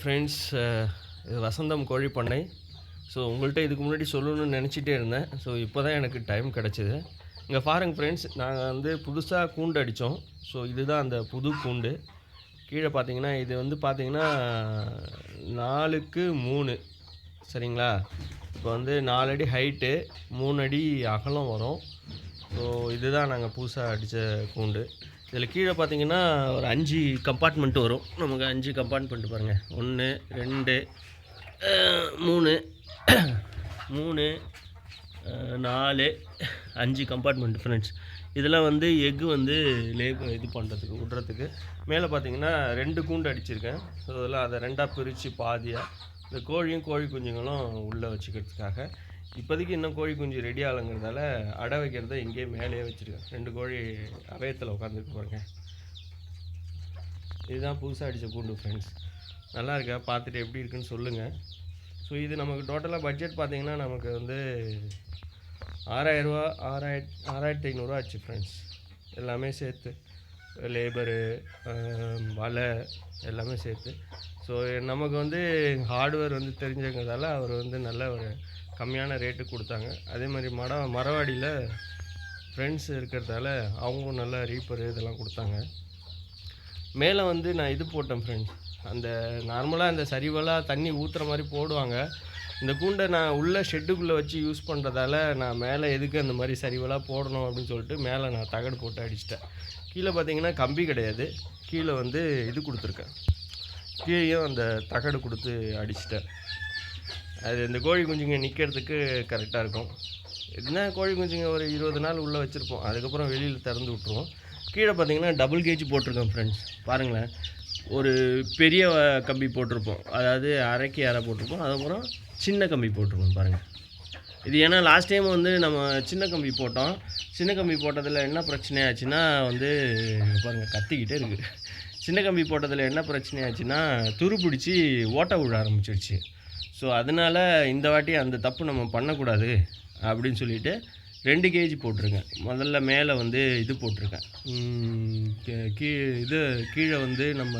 Friends uh, இது வசந்தம் கோழி பண்ணை ஸோ உங்கள்கிட்ட இதுக்கு முன்னாடி சொல்லணும்னு நினச்சிட்டே இருந்தேன். ஸோ இப்போ தான் எனக்கு டைம் கிடச்சிது. இங்கே பாருங்க ஃப்ரெண்ட்ஸ் நாங்கள் வந்து புதுசாக கூண்டு அடித்தோம் ஸோ இதுதான் அந்த புது கூண்டு. கீழே பார்த்தீங்கன்னா இது வந்து பார்த்தீங்கன்னா நாலுக்கு மூணு. சரிங்களா? இப்போ வந்து நாலு அடி ஹைட்டு மூணு அடி அகலம் வரும். ஸோ இதுதான் நாங்கள் புதுசாக அடித்த கூண்டு. இதில் கீழே பார்த்தீங்கன்னா ஒரு அஞ்சு கம்பார்ட்மெண்ட் வரும். நமக்கு அஞ்சு கம்பார்ட்மெண்ட் பாருங்கள் ஒன்று ரெண்டு மூணு மூணு நாலு அஞ்சு கம்பார்ட்மெண்ட் ஃப்ரெண்ட்ஸ் இதெல்லாம் வந்து எக்கு வந்து லே இது பண்ணுறதுக்கு விட்றதுக்கு மேலே பார்த்தீங்கன்னா ரெண்டு கூண்டு அடிச்சிருக்கேன். ஸோ அதெல்லாம் அதை ரெண்டாக பிரித்து பாதியாக இந்த கோழியும் கோழி குஞ்சுங்களும் உள்ளே வச்சுக்கிறதுக்காக இப்போதைக்கு இன்னும் கோழி குஞ்சு ரெடி ஆகலைங்கிறதால அடை வைக்கிறத இங்கேயே மேலேயே வச்சுருக்கேன். ரெண்டு கோழி அவயத்தில் உட்காந்துருக்கு பாருங்க. இதுதான் புதுசாக அடித்த கூண்டு ஃப்ரெண்ட்ஸ் நல்லா இருக்கா? பார்த்துட்டு எப்படி இருக்குன்னு சொல்லுங்கள் ஸோ இது நமக்கு டோட்டலாக பட்ஜெட் பார்த்தீங்கன்னா நமக்கு வந்து ஆறாயிரரூவா ஆறாயிரத் ஆறாயிரத்தி ஐநூறுரூவா ஆச்சு ஃப்ரெண்ட்ஸ் எல்லாமே சேர்த்து. லேபரு வலை எல்லாமே சேர்த்து. ஸோ நமக்கு வந்து ஹார்ட்வேர் வந்து தெரிஞ்சங்கிறதால அவர் வந்து நல்ல ஒரு கம்மியான ரேட்டு கொடுத்தாங்க. அதே மாதிரி மட மரவாடியில் ஃப்ரெண்ட்ஸ் இருக்கிறதால அவங்களும் நல்லா ரீப்பர் இதெல்லாம் கொடுத்தாங்க. மேலே வந்து நான் இது போட்டேன் ஃப்ரெண்ட்ஸ் அந்த நார்மலாக அந்த சரிவலாக தண்ணி ஊற்றுற மாதிரி போடுவாங்க. இந்த கூண்டை நான் உள்ள ஷெட்டுக்குள்ளே வச்சு யூஸ் பண்ணுறதால நான் மேலே எதுக்கு அந்த மாதிரி சரிவலாக போடணும் அப்படின்னு சொல்லிட்டு மேலே நான் தகடு போட்டு அடிச்சிட்டேன். கீழே பார்த்தீங்கன்னா கம்பி கிடையாது. கீழே வந்து இது கொடுத்துருக்கேன். கீழேயும் அந்த தகடு கொடுத்து அடிச்சிட்டேன். அது இந்த கோழி குஞ்சுங்க நிற்கிறதுக்கு கரெக்டாக இருக்கும். என்ன கோழி குஞ்சுங்க ஒரு இருபது நாள் உள்ளே வச்சுருப்போம். அதுக்கப்புறம் வெளியில் திறந்து விட்ருவோம் கீழே பார்த்தீங்கன்னா டபுள் கேஜ் போட்டிருக்கோம் ஃப்ரெண்ட்ஸ் பாருங்களேன். ஒரு பெரிய கம்பி போட்டிருப்போம். அதாவது அரைக்கு அரை போட்டிருப்போம். அதுக்கப்புறம் சின்ன கம்பி போட்டிருப்போம் பாருங்கள் இது ஏன்னா லாஸ்ட் டைம் வந்து நம்ம சின்ன கம்பி போட்டோம். சின்ன கம்பி போட்டதில் என்ன பிரச்சனை ஆச்சுன்னா வந்து பாருங்கள் கத்திக்கிட்டே இருக்குது சின்ன கம்பி போட்டதில் என்ன பிரச்சனை ஆச்சுன்னா துரு பிடிச்சி ஓட்டை விழ ஆரம்பிச்சிடுச்சு ஸோ அதனால் இந்த வாட்டி அந்த தப்பு நம்ம பண்ணக்கூடாது அப்படின்னு சொல்லிட்டு ரெண்டு கேஜி போட்டிருக்கேன் முதல்ல மேலே வந்து இது போட்டிருக்கேன் கீழே கீ இது கீழே வந்து நம்ம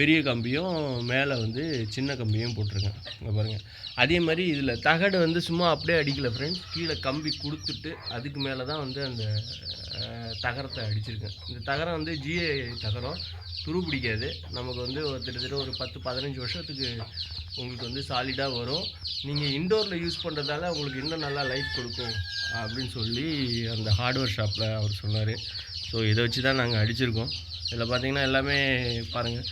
பெரிய கம்பியும் மேலே வந்து சின்ன கம்பியும் போட்டிருக்கேன். இங்கே பாருங்கள் அதே மாதிரி இதில் தகடு வந்து சும்மா அப்படியே அடிக்கலை ஃப்ரெண்ட்ஸ் கீழே கம்பி கொடுத்துட்டு அதுக்கு மேலே தான் வந்து அந்த தகரத்தை அடிச்சிருக்கேன். இந்த தகரம் வந்து ஜிஏ தகரம். துரு பிடிக்காது. நமக்கு வந்து ஒரு கிட்டத்தட்ட ஒரு பத்து பதினஞ்சு வருஷத்துக்கு உங்களுக்கு வந்து சாலிடாக வரும். நீங்கள் இண்டோரில் யூஸ் பண்ணுறதால உங்களுக்கு இன்னும் நல்லா லைஃப் கொடுக்கும் அப்படின்னு சொல்லி அந்த ஹார்ட்வேர் ஷாப்பில் அவர் சொன்னார். ஸோ இதை வச்சு தான் நாங்கள் அடிச்சிருக்கோம். இதில் பார்த்தீங்கன்னா எல்லாமே பாருங்கள்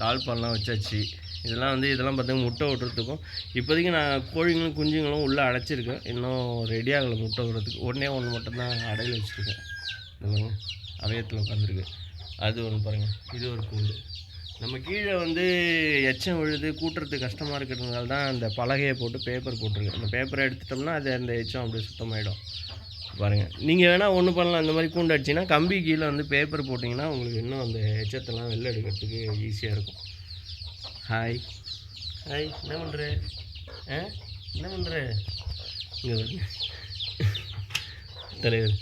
தாழ்பால்லாம் வச்சாச்சு. இதெல்லாம் வந்து இதெல்லாம் பார்த்தீங்கன்னா முட்டை விட்டுறதுக்கும் இப்போதைக்கு நான் கோழிங்களும் குஞ்சுங்களும் உள்ளே அடைச்சிருக்கேன். இன்னும் ரெடி ஆகலை முட்டை விடுறதுக்கு ஒன்றே ஒன்று மட்டும்தான் அடையில் வச்சுருக்கேன். இந்த அவயத்தில் உட்காந்துருக்கு அது ஒன்று பாருங்கள் இது ஒரு கூண்டு. நம்ம கீழே வந்து எச்சம் விழுது கூட்டுறது கஷ்டமாக இருக்கிறதுனால தான் அந்த பலகையை போட்டு பேப்பர் போட்டிருக்கேன். அந்த பேப்பரை எடுத்துட்டோம்னா அது அந்த எச்சம் அப்படியே சுத்தமாயிடும். பாருங்கள் நீங்கள் வேணால் ஒன்று பண்ணலாம். இந்த மாதிரி கூண்டு அடிச்சிங்கன்னா கம்பி கீழே வந்து பேப்பர் போட்டிங்கன்னா உங்களுக்கு இன்னும் அந்த எச்சத்தெல்லாம் வெளில எடுக்கிறதுக்கு ஈஸியாக இருக்கும். ஹாய் ஹாய் என்ன பண்ணுற ஆ? என்ன பண்ணுற இங்கே வருங்க தலைவர்.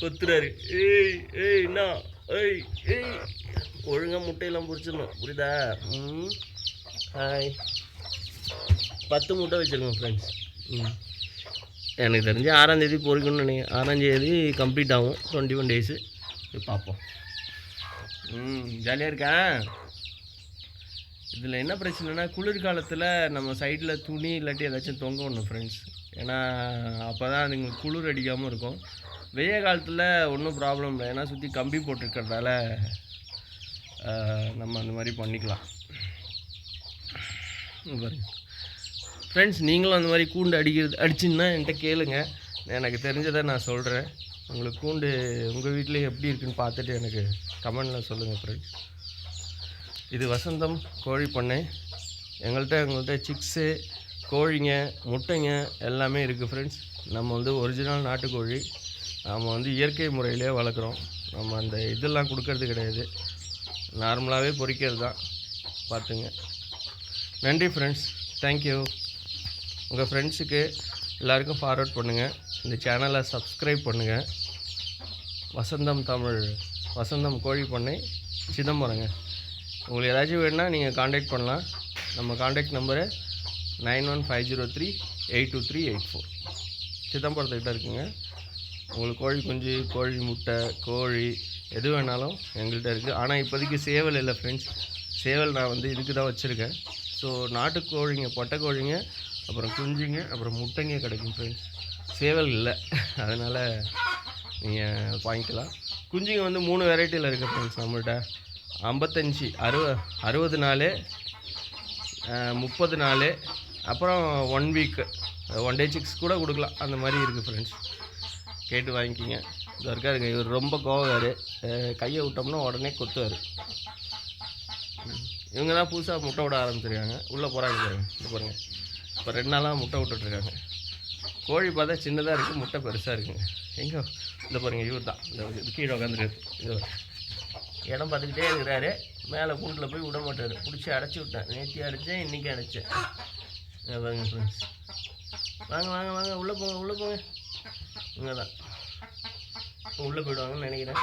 கொத்துறாரு. ஏய் ஏய் என்ன? ஏய் ஏய். ஒழுங்காக முட்டையெல்லாம் பிடிச்சிடணும் புரியுதா? ம். ஹாய் பத்து முட்டை வச்சுருக்கோம் ஃப்ரெண்ட்ஸ் ம். எனக்கு தெரிஞ்சு ஆறாந்தேதி பொறிக்கணும்னு நினைக்கிறேன். ஆறாந்தேதி கம்ப்ளீட் ஆகும். டுவெண்ட்டி ஒன் டேஸு பார்ப்போம். ம் ஜாலியாக இருக்கேன். இதில் என்ன பிரச்சனைனா குளிர்காலத்தில் நம்ம சைடில் துணி இல்லாட்டி ஏதாச்சும் தொங்க விடணும் ஃப்ரெண்ட்ஸ் ஏன்னா அப்போ தான் அதுங்களுக்கு குளிர் அடிக்காமல் இருக்கும். வெய்ய காலத்தில் ஒன்றும் ப்ராப்ளம் இல்லை. ஏன்னா சுற்றி கம்பி போட்டிருக்கறதால நம்ம அந்த மாதிரி பண்ணிக்கலாம். பாருங்கள் ஃப்ரெண்ட்ஸ் நீங்களும் அந்த மாதிரி கூண்டு அடிக்கிறது அடிச்சுன்னா என்கிட்ட கேளுங்க. எனக்கு தெரிஞ்சதை நான் சொல்கிறேன் உங்களுக்கு கூண்டு உங்கள் வீட்டில் எப்படி இருக்குன்னு பார்த்துட்டு எனக்கு கமெண்டில் சொல்லுங்கள் ஃப்ரெண்ட்ஸ் இது வசந்தம் கோழி பண்ணை. எங்கள்கிட்ட எங்கள்கிட்ட சிக்ஸு கோழிங்க முட்டைங்க எல்லாமே இருக்குது ஃப்ரெண்ட்ஸ் நம்ம வந்து ஒரிஜினல் நாட்டுக்கோழி. நம்ம வந்து இயற்கை முறையிலே வளர்க்குறோம். நம்ம அந்த இதெல்லாம் கொடுக்கறது கிடையாது. நார்மலாகவே பொரிக்கிறது தான் பார்த்துங்க. நன்றி ஃப்ரெண்ட்ஸ் தேங்க்யூ உங்கள் ஃப்ரெண்ட்ஸுக்கு எல்லாருக்கும் ஃபார்வர்ட் பண்ணுங்கள் இந்த சேனலை சப்ஸ்கிரைப் பண்ணுங்கள் வசந்தம் தமிழ் வசந்தம் கோழி பண்ணை சிதம்பரங்க. உங்களுக்கு ஏதாச்சும் வேணுன்னா நீங்கள் காண்டாக்ட் பண்ணலாம். நம்ம contact number nine one five zero three eight two three eight four சிதம்பரத்துக்கிட்ட இருக்குங்க. உங்களுக்கு கோழி குஞ்சு கோழி முட்டை கோழி எது வேணாலும் எங்கள்கிட்ட இருக்குது ஆனால் இப்போதைக்கு சேவல் இல்லை ஃப்ரெண்ட்ஸ் சேவல் நான் வந்து இதுக்கு தான் வச்சுருக்கேன். ஸோ நாட்டுக்கோழிங்க பொட்டைக்கோழிங்க அப்புறம் குஞ்சுங்க அப்புறம் முட்டைங்க கிடைக்கும் ஃப்ரெண்ட்ஸ் சேவல் இல்லை. அதனால் நீங்கள் வாங்கிக்கலாம். குஞ்சுங்க வந்து மூணு வெரைட்டியில் இருக்குது ஃப்ரெண்ட்ஸ் நம்மள்கிட்ட ஐம்பத்தஞ்சு அறுவ அறுபது நாள் முப்பது நாள் அப்புறம் one week one day six கூட கொடுக்கலாம். அந்த மாதிரி இருக்குது ஃப்ரெண்ட்ஸ் கேட்டு வாங்கிக்கிங்க. இது இருக்காருங்க இவர் ரொம்ப கோவார். கையை விட்டோம்னா உடனே கொத்துவார் இவங்க தான் புதுசாக முட்டை விட ஆரம்பிச்சிருக்காங்க. உள்ளே போகிறாங்க பாருங்க. இது பாருங்க. இப்போ ரெண்டு நாளாக முட்டை விட்டுட்ருக்காங்க. கோழி பார்த்தா சின்னதாக இருக்குது முட்டை பெருசாக இருக்குங்க. எங்கே? இந்த பாருங்க இவர் தான். இந்த இது கீழே உட்காந்துருக்கு இது இடம் பார்த்துக்கிட்டே இருக்கிறாரு. மேலே கூண்டில் போய் விட மாட்டார். பிடிச்சி அடைச்சி விட்டேன். நேற்று அடைச்சேன் இன்றைக்கி அடைச்சேன். வாங்க ஃப்ரெண்ட்ஸ் வாங்க வாங்க வாங்க. உள்ளே போங்க உள்ளே போங்க. இங்கே தான். உள்ளே போயிடுவாங்கன்னு நினைக்கிறேன்.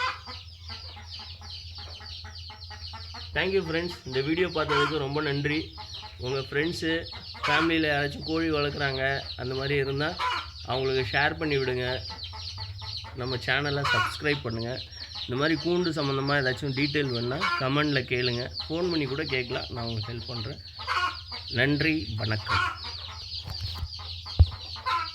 தேங்க்யூ ஃப்ரெண்ட்ஸ் இந்த வீடியோ பார்த்ததுக்கு ரொம்ப நன்றி. உங்கள் ஃப்ரெண்ட்ஸு ஃபேமிலியில் யாராச்சும் கோழி வளர்க்குறாங்க அந்த மாதிரி இருந்தால் அவங்களுக்கு ஷேர் பண்ணி விடுங்க. நம்ம சேனலை சப்ஸ்கிரைப் பண்ணுங்கள் இந்த மாதிரி கூண்டு சம்மந்தமாக ஏதாச்சும் டீட்டெயில் வேணால் கமெண்டில் கேளுங்க. ஃபோன் பண்ணி கூட கேட்கலாம். நான் உங்களுக்கு ஹெல்ப் பண்ணுறேன் நன்றி வணக்கம்.